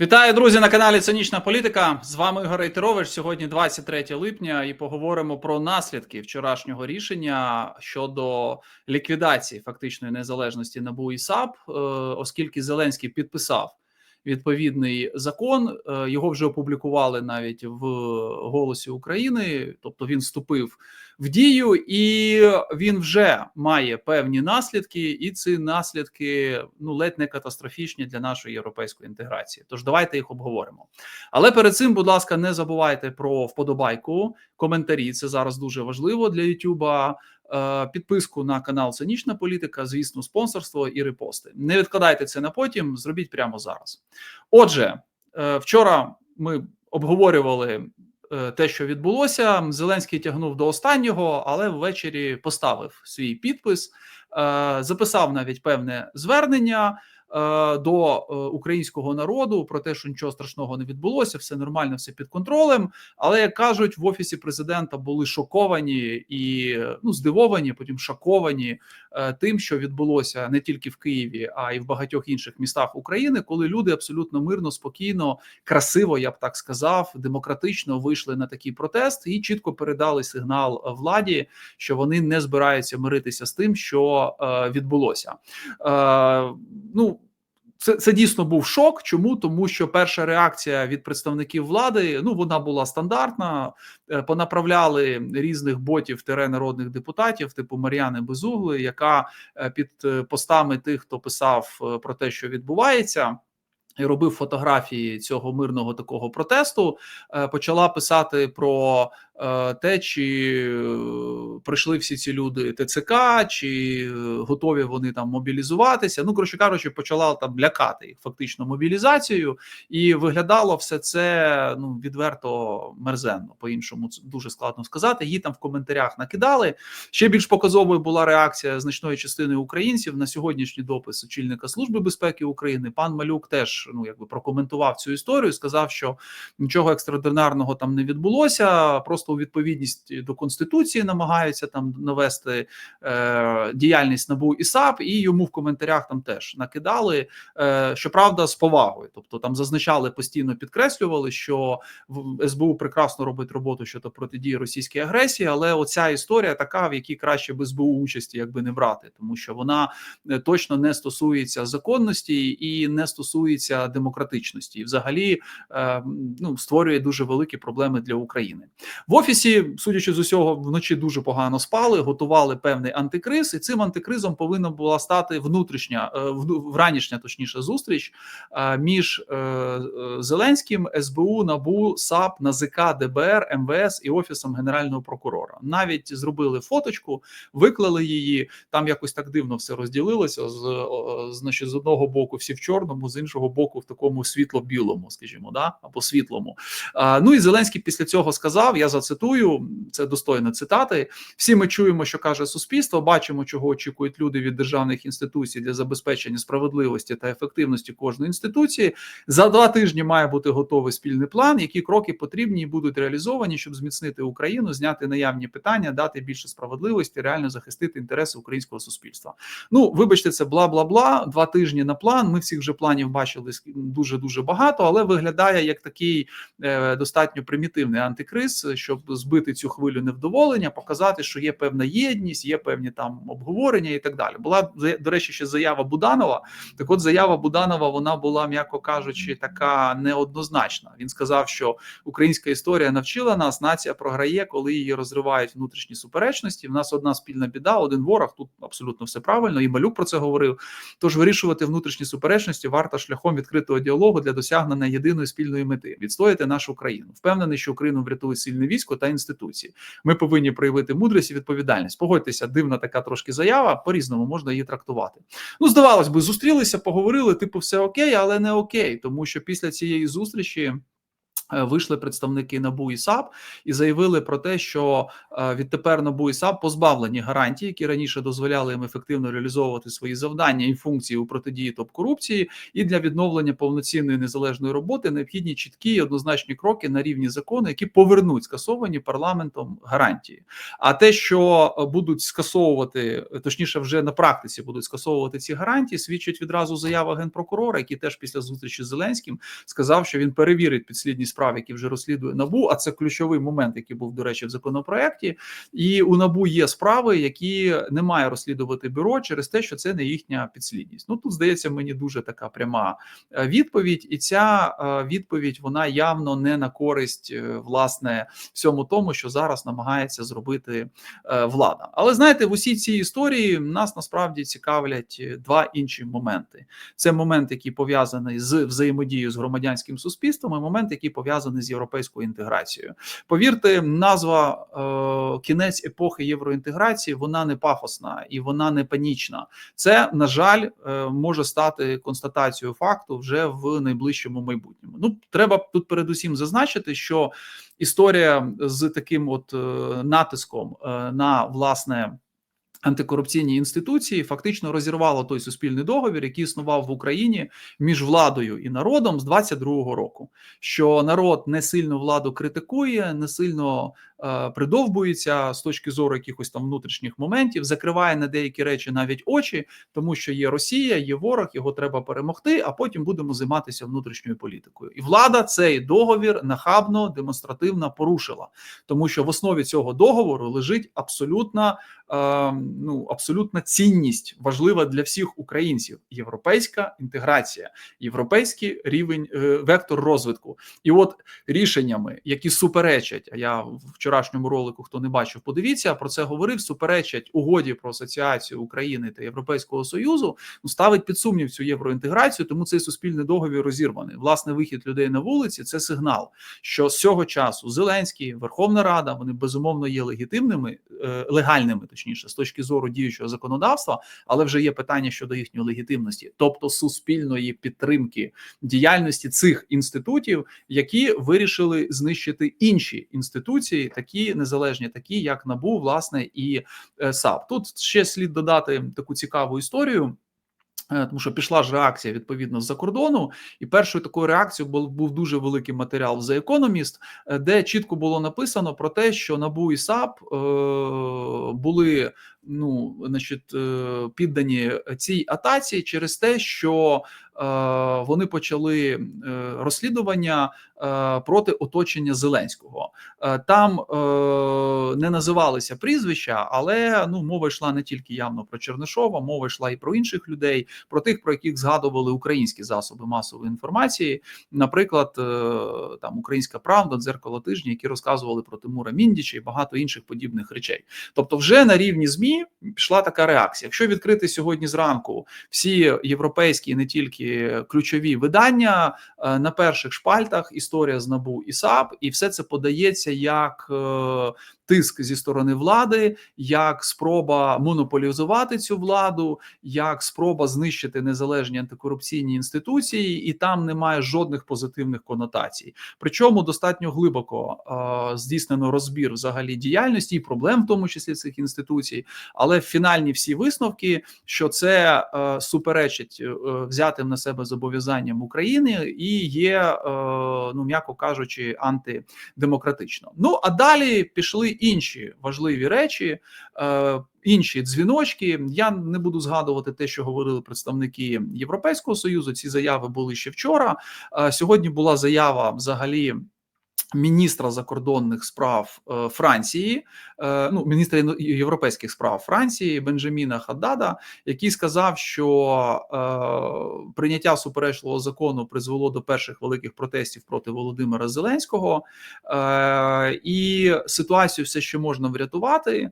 Вітаю, друзі, на каналі Цинічна Політика. З вами Ігор Рейтерович. Сьогодні 23 липня, і поговоримо про наслідки вчорашнього рішення щодо ліквідації фактичної незалежності НАБУ і САП, е, оскільки Зеленський підписав відповідний закон. е, Його вже опублікували навіть в Голосі України, тобто він вступив в дію, і він вже має певні наслідки, і ці наслідки ну ледь не катастрофічні для нашої європейської інтеграції. Тож давайте їх обговоримо. Але перед цим, будь ласка, не забувайте про вподобайку, коментарі. Це зараз дуже важливо для Ютуба. Е, Підписку на канал Цинічна Політика, звісно, спонсорство і репости. Не відкладайте це на потім, зробіть прямо зараз. Отже, е, вчора ми обговорювали е, те, що відбулося. Зеленський тягнув до останнього, але ввечері поставив свій підпис, записав навіть певне звернення. Е, До е, українського народу про те, що нічого страшного не відбулося, все нормально, все під контролем. Але як кажуть, в офісі президента були шоковані і ну здивовані, потім шоковані е, тим, що відбулося не тільки в Києві, а й в багатьох інших містах України, коли люди абсолютно мирно, спокійно, красиво, я б так сказав, демократично вийшли на такий протест і чітко передали сигнал владі, що вони не збираються миритися з тим, що відбулося. Ну це це дійсно був шок. Чому тому, що перша реакція від представників влади ну вона була стандартна. Е, Понаправляли різних ботів тере народних депутатів, типу Мар'яни Безугли, яка е, під е, постами тих, хто писав про те, що відбувається. І робив фотографії цього мирного такого протесту, почала писати про те, чи е, прийшли всі ці люди ТЦК, чи е, готові вони там мобілізуватися. Ну, коротше кажучи, почала там лякати їх фактично мобілізацією, і виглядало все це ну відверто мерзенно. По іншому дуже складно сказати. Її там в коментарях накидали. Ще більш показовою була реакція значної частини українців на сьогоднішній допис очільника служби безпеки України. Пан Малюк теж ну якби прокоментував цю історію. Сказав, що нічого екстраординарного там не відбулося. Просто у відповідність до конституції намагаються там навести е, діяльність НАБУ і САП, і йому в коментарях там теж накидали. Е, щоправда, з повагою, тобто там зазначали постійно підкреслювали, що в СБУ прекрасно робить роботу щодо протидії російській агресії, але оця історія така, в якій краще без СБУ участі якби не брати, тому що вона е, точно не стосується законності і не стосується демократичності, і взагалі е, ну створює дуже великі проблеми для України офісі. Судячи з усього, вночі дуже погано спали, готували певний антикриз, і цим антикризом повинна була стати внутрішня е, вранішня, точніше, зустріч е, між е, Зеленським, СБУ, НАБУ, САП, НАЗК, ДБР, МВС і офісом генерального прокурора. Навіть зробили фоточку, виклали її. Там якось так дивно все розділилося. З значить, з одного боку всі в чорному, з іншого боку, в такому світло-білому, скажімо, да або світлому. Ну і Зеленський після цього сказав: я зацитую це достойно цитати. Всі ми чуємо, що каже суспільство. Бачимо, чого очікують люди від державних інституцій для забезпечення справедливості та ефективності кожної інституції. За два тижні має бути готовий спільний план, які кроки потрібні і будуть реалізовані, щоб зміцнити Україну, зняти наявні питання, дати більше справедливості, реально захистити інтереси українського суспільства. Ну, вибачте, це бла бла бла. Два тижні на план. Ми всіх вже планів бачили дуже дуже багато, але виглядає як такий е, достатньо примітивний антикриз, щоб збити цю хвилю невдоволення, показати, що є певна єдність, є певні там обговорення і так далі. Була до речі, ще заява Буданова. Так, от заява Буданова вона була, м'яко кажучи, така неоднозначна. Він сказав, що українська історія навчила нас, нація програє, коли її розривають внутрішні суперечності. В нас одна спільна біда, один ворог. Тут абсолютно все правильно. І Малюк про це говорив. Тож вирішувати внутрішні суперечності варто шляхом відкритого діалогу для досягнення єдиної спільної мети відстояти нашу країну. Впевнений, що Україну врятує сильне військо та інституції. Ми повинні проявити мудрість і відповідальність. Погодьтеся, дивна така трошки заява. По різному можна її трактувати. Ну, здавалось би, зустрілися, поговорили. Типу, все окей, але не окей, тому що після цієї зустрічі. Е, вийшли представники НАБУ і САП і заявили про те, що е, відтепер НАБУ і САП позбавлені гарантій, які раніше дозволяли їм ефективно реалізовувати свої завдання і функції у протидії топ корупції, і для відновлення повноцінної незалежної роботи необхідні чіткі і однозначні кроки на рівні закону, які повернуть скасовані парламентом гарантії. А те, що е, будуть скасовувати, точніше, вже на практиці будуть скасовувати ці гарантії, свідчить відразу заява генпрокурора, який теж після зустрічі з Зеленським сказав, що він перевірить підслідність справ, які вже розслідує набу. А це ключовий момент, який був до речі в законопроекті. І у набу є справи, які не має розслідувати бюро через те, що це не їхня підслідність. Ну тут здається, мені дуже така пряма е, відповідь, і ця е, відповідь вона явно не на користь е, власне всьому тому, що зараз намагається зробити влада. Але знаєте, в усій цій історії нас насправді цікавлять два інші моменти: це момент, який пов'язаний з взаємодією з громадянським суспільством, і момент, який пов'язаний пов'язаний з європейською інтеграцією. Повірте, назва е, кінець епохи євроінтеграції вона не пафосна і вона не панічна. Це на жаль е, може стати констатацією факту вже в найближчому майбутньому. Ну треба тут передусім зазначити, що історія з таким от е, натиском е, на власне антикорупційні інституції фактично розірвало той суспільний договір, який існував в Україні між владою і народом з 22-го року. Що народ не сильно владу критикує, не сильно придовбується з точки зору якихось там внутрішніх моментів, закриває на деякі речі навіть очі, тому що є Росія, є ворог, його треба перемогти. А потім будемо займатися внутрішньою політикою. І влада цей договір нахабно демонстративно порушила, тому що в основі цього договору лежить абсолютна е, ну абсолютна цінність, важлива для всіх українців: європейська інтеграція, європейський рівень е, вектор розвитку, і от рішеннями, які суперечать, а я в вчорашньому ролику, хто не бачив, подивіться про це говорив. Суперечать угоді про асоціацію України та Європейського союзу. Ну ставить під сумнів цю євроінтеграцію, тому цей суспільний договір розірваний. Власне, вихід людей на вулиці це сигнал, що з цього часу Зеленський, Верховна Рада, вони безумовно є легітимними, е, легальними, точніше, з точки зору діючого законодавства, але вже є питання щодо їхньої легітимності, тобто суспільної підтримки діяльності цих інститутів, які вирішили знищити інші інституції такі незалежні, такі як набу, власне, і е, САП. Тут ще слід додати таку цікаву історію. Е, тому що пішла ж реакція відповідно з-за кордону, і першою такою реакцією був був дуже великий матеріал за економіст, де чітко було написано про те, що НАБУ і САП е, були ну, значить, е, піддані цій атаці через те, що е, вони почали е, розслідування е, проти оточення Зеленського. Е, там е, не називалися прізвища, але ну мова йшла не тільки явно про Чернишова, мова йшла і про інших людей, про тих, про яких згадували українські засоби масової інформації, наприклад, е, там Українська Правда, дзеркало тижні, які розказували про Тимура Міндіча і багато інших подібних речей. Тобто, вже на рівні змі пішла така реакція. Якщо відкрити сьогодні зранку всі європейські, не тільки ключові видання е, на перших шпальтах, історія з набу і САП, і все це подається як е, тиск зі сторони влади, як спроба монополізувати цю владу, як спроба знищити незалежні антикорупційні інституції, і там немає жодних позитивних конотацій. Причому достатньо глибоко е, здійснено розбір взагалі діяльності і проблем, в тому числі цих інституцій. Але фінальні всі висновки, що це е, суперечить е, взятим на себе зобов'язанням України і є, е, ну м'яко кажучи, антидемократично. Ну а далі пішли інші важливі речі. Е, Інші дзвіночки я не буду згадувати те, що говорили представники Європейського союзу. Ці заяви були ще вчора. Е, сьогодні була заява взагалі міністра закордонних справ е, Франції, е, ну міністра європейських справ Франції Бенджаміна Хаддада, який сказав, що е, прийняття суперечливого закону призвело до перших великих протестів проти Володимира Зеленського, і ситуацію все ще можна врятувати.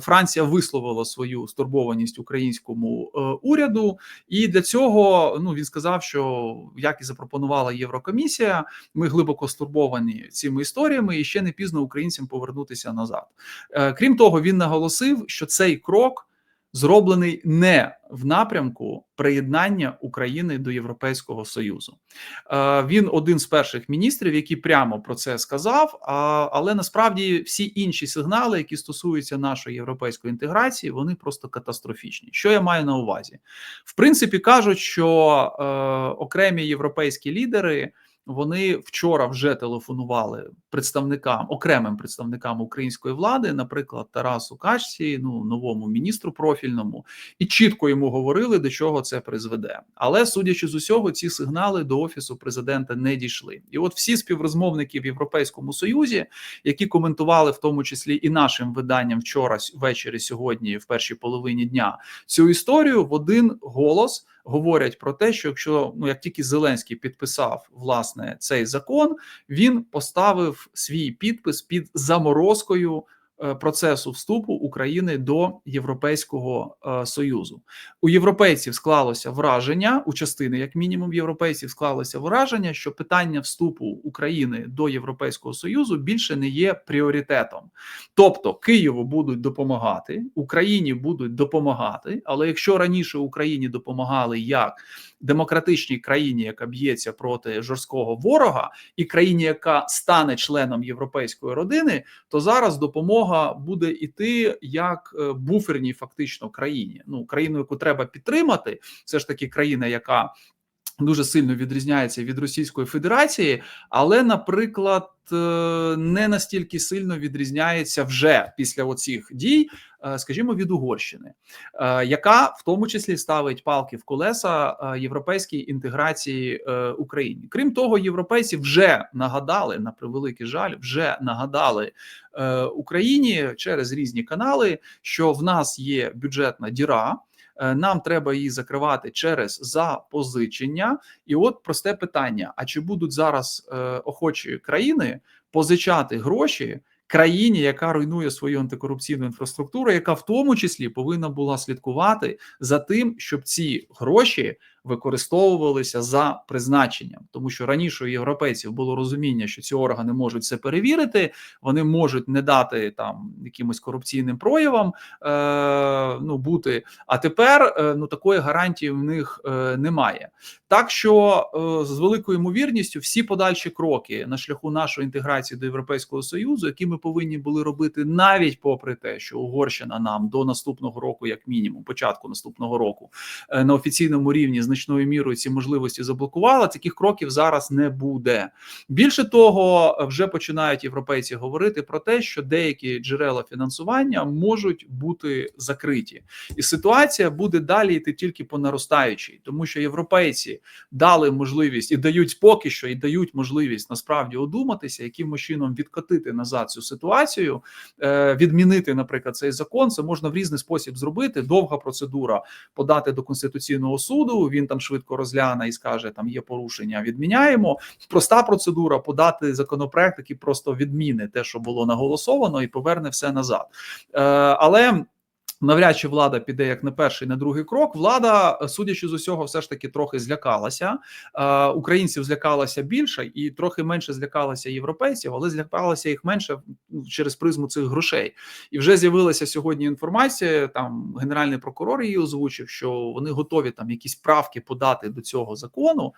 Франція висловила свою стурбованість українському уряду, і для цього ну він сказав, що як і запропонувала Єврокомісія, ми глибоко стурбовані зачаровані цими історіями, і ще не пізно українцям повернутися назад. Е, крім того, він наголосив, що цей крок зроблений не в напрямку приєднання України до Європейського союзу. Е, Він один з перших міністрів, який прямо про це сказав. Але насправді всі інші сигнали, які стосуються нашої європейської інтеграції, вони просто катастрофічні. Що я маю на увазі? В принципі, кажуть, що е, окремі європейські лідери. Вони вчора вже телефонували представникам окремим представникам української влади, наприклад, Тарасу Качці, ну новому міністру профільному, і чітко йому говорили, до чого це призведе. Але судячи з усього, ці сигнали до офісу президента не дійшли. І от всі співрозмовники в Європейському Союзі, які коментували в тому числі і нашим виданням вчора ввечері, сьогодні, в першій половині дня, цю історію в один голос говорять про те, що якщо ну як тільки Зеленський підписав власне цей закон, він поставив свій підпис під заморозкою. Е, процесу вступу України до Європейського е, союзу у європейців склалося враження у частини, як мінімум, європейців склалося враження, що питання вступу України до Європейського союзу більше не є пріоритетом, тобто Києву будуть допомагати, Україні будуть допомагати. Але якщо раніше Україні допомагали як демократичній країні, яка б'ється проти жорсткого ворога, і країні, яка стане членом європейської родини, то зараз допомога буде іти як е, буферній, фактично країні. Ну країну, яку треба підтримати, це ж таки країна, яка Дуже сильно відрізняється від Російської Федерації, але, наприклад, е, не настільки сильно відрізняється вже після оцих дій, е, скажімо, від Угорщини, е, яка в тому числі ставить палки в колеса європейській інтеграції України. Крім того, європейці вже нагадали на превеликий жаль, вже нагадали Україні через різні канали, що в нас є бюджетна діра. Е, нам треба її закривати через запозичення. І от просте питання: а чи будуть зараз е, охочі країни позичати гроші? Країні, яка руйнує свою антикорупційну інфраструктуру, яка в тому числі повинна була слідкувати за тим, щоб ці гроші використовувалися за призначенням, тому що раніше у європейців було розуміння, що ці органи можуть це перевірити, вони можуть не дати там якимось корупційним проявам е, ну бути. А тепер е, ну такої гарантії в них е, немає. Так що е, з великою ймовірністю всі подальші кроки на шляху нашої інтеграції до Європейського союзу, які ми повинні були робити, навіть попри те, що Угорщина нам до наступного року, як мінімум, початку наступного року, е, на офіційному рівні значною мірою ці можливості заблокувала. Таких кроків зараз не буде. Більше того, вже починають європейці говорити про те, що деякі джерела фінансування можуть бути закриті, і ситуація буде далі йти тільки по наростаючій, тому що європейці дали можливість і дають поки що і дають можливість насправді одуматися, яким чином відкотити назад цю ситуацію, е, відмінити, наприклад, цей закон. Це можна в різний спосіб зробити. Довга процедура подати до конституційного суду. Він там швидко розгляне і скаже: там є порушення, відміняємо. Проста процедура подати законопроект, який просто відміни те, що було наголосовано, і поверне все назад. Е, але навряд чи влада піде як на перший, на другий крок. Влада, судячи з усього, все ж таки трохи злякалася. Українців злякалася більше і трохи менше злякалася європейців, але злякалася їх менше через призму цих грошей. І вже з'явилася сьогодні інформація. Там генеральний прокурор її озвучив, що вони готові там якісь правки подати до цього закону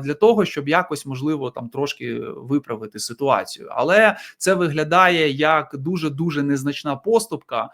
для того, щоб якось можливо там трошки виправити ситуацію. Але це виглядає як дуже дуже незначна поступка.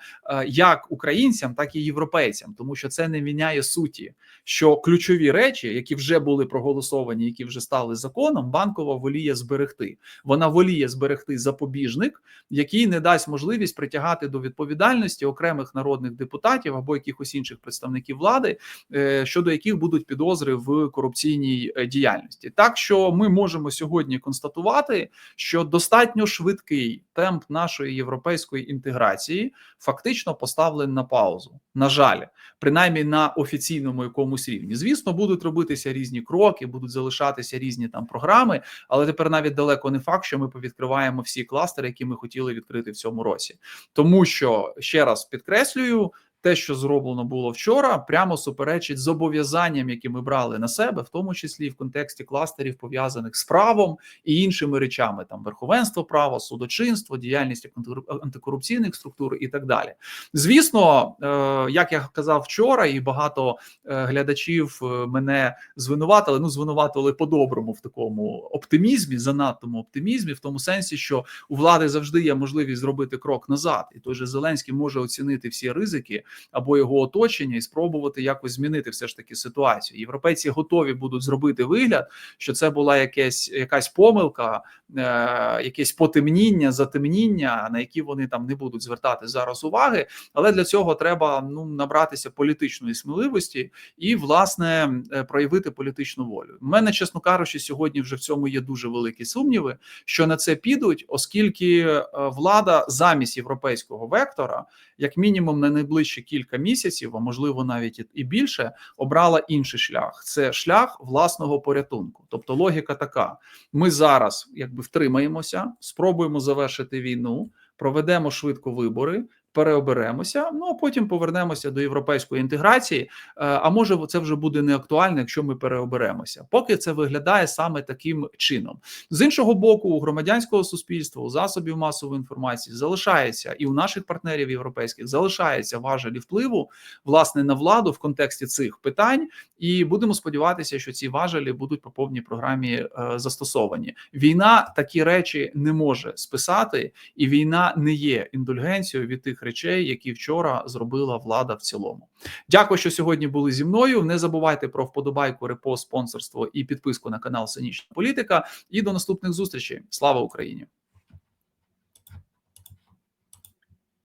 як українцям, так і європейцям, тому що це не міняє суті, що ключові речі, які вже були проголосовані, які вже стали законом, банкова воліє зберегти. Вона воліє зберегти запобіжник, який не дасть можливість притягати до відповідальності окремих народних депутатів або якихось інших представників влади, е, щодо яких будуть підозри в корупційній е, діяльності. Так що ми можемо сьогодні констатувати, що достатньо швидкий темп нашої європейської інтеграції фактично поставив поставлений на паузу. На жаль, принаймні на офіційному якомусь рівні. Звісно, будуть робитися різні кроки, будуть залишатися різні там програми, але тепер навіть далеко не факт, що ми повідкриваємо всі кластери, які ми хотіли відкрити в цьому році, тому що ще раз підкреслюю. Те, що зроблено було вчора, прямо суперечить зобов'язанням, які ми брали на себе, в тому числі в контексті кластерів, пов'язаних з правом і іншими речами, там верховенство права, судочинство, діяльність антикору- антикорупційних структур і так далі. Звісно, е, як я казав вчора, і багато е, глядачів е, мене звинуватили. Ну, звинуватили по-доброму в такому оптимізмі, занадтому оптимізмі, в тому сенсі, що у влади завжди є можливість зробити крок назад, і той же Зеленський може оцінити всі ризики або його оточення і спробувати якось змінити все ж таки ситуацію. Європейці готові будуть зробити вигляд, що це була якась, якась помилка, е, якесь потемніння, затемніння, на які вони там не будуть звертати зараз уваги. Але для цього треба ну набратися політичної сміливості і власне е, проявити політичну волю. У мене, чесно кажучи, сьогодні вже в цьому є дуже великі сумніви, що на це підуть, оскільки е, влада замість європейського вектора, як мінімум, на найближчі кілька місяців, а можливо навіть і- більше, обрала інший шлях. Це шлях власного порятунку. Тобто логіка така: ми зараз якби втримаємося, спробуємо завершити війну, проведемо швидко вибори. Переоберемося, ну а потім повернемося до європейської інтеграції. Е, А може, це вже буде не актуально, якщо ми переоберемося. Поки це виглядає саме таким чином. З іншого боку, у громадянського суспільства, у засобів масової інформації залишається і у наших партнерів європейських залишається важелі впливу власне на владу в контексті цих питань, і будемо сподіватися, що ці важелі будуть по повній програмі е, застосовані. Війна такі речі не може списати, і війна не є індульгенцією від тих речей, які вчора зробила влада в цілому. Дякую, що сьогодні були зі мною. Не забувайте про вподобайку, репост, спонсорство і підписку на канал Синічна Політика. І до наступних зустрічей. Слава Україні!